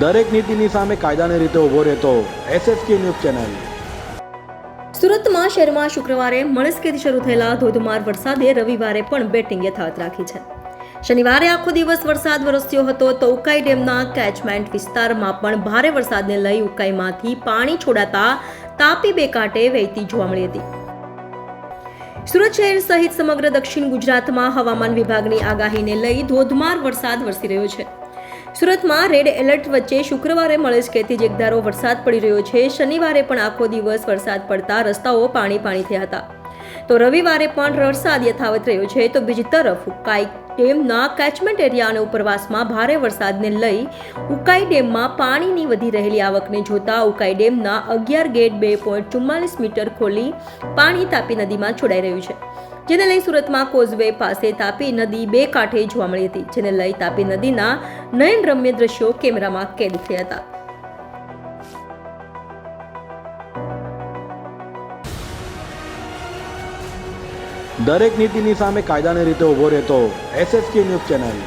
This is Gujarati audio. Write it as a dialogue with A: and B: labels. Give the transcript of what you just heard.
A: દરેક નીતિની સામે કાયદાની રીતે ઊભો રહેતો એસએસકે ન્યૂઝ ચેનલ.
B: સુરતમાં શહેરમાં શુક્રવારે મળસ્કેથી શરૂ થયેલા ધોધમાર વરસાદે રવિવારે પણ બેટિંગ યથાવત રાખી છે. શનિવારે આખો દિવસ વરસાદ વરસ્યો હતો તો ઉકાઈ ડેમના કેચમેન્ટ વિસ્તારમાં પણ ભારે વરસાદને લઈ ઉકાઈમાંથી પાણી છોડાતા તાપી બે કાંઠે વહેતી જોવા મળી હતી. સુરત શહેર સહિત સમગ્ર દક્ષિણ ગુજરાતમાં હવામાન વિભાગની આગાહીને લઈ ધોધમાર વરસાદ વરસી રહ્યો છે. સુરતમાં રેડ એલર્ટ વચ્ચે શુક્રવારે મળસ્કેથી જ એકધારો વરસાદ પડી રહ્યો છે. શનિવારે પણ આખો દિવસ વરસાદ પડતા રસ્તાઓ પાણી પાણી થયા હતા. તો રવિવારે પણ વરસાદ યથાવત રહ્યો છે. તો બીજી તરફ ઉકાઈ ડેમના કેચમેન્ટ એરિયા અને ઉપરવાસમાં ભારે વરસાદને લઈ ઉકાઈ ડેમમાં પાણીની વધી રહેલી આવકને જોતા ઉકાઈ ડેમના અગિયાર ગેટ બે પોઈન્ટ ચુમ્માલીસ મીટર ખોલી પાણી તાપી નદીમાં છોડાઈ રહ્યું છે. જેને લઈ સુરતમાં કોઝવે પાસે તાપી નદી બે કાંઠે જોવા મળી હતી, જેને લઈ તાપી નદીના નયનરમ્ય દ્રશ્યો કેમેરામાં કેદ થયા હતા.
A: દરેક નીતિની સામે કાયદાની રીતે ઊભો રહેતો એસએસકે ન્યૂઝ ચેનલ.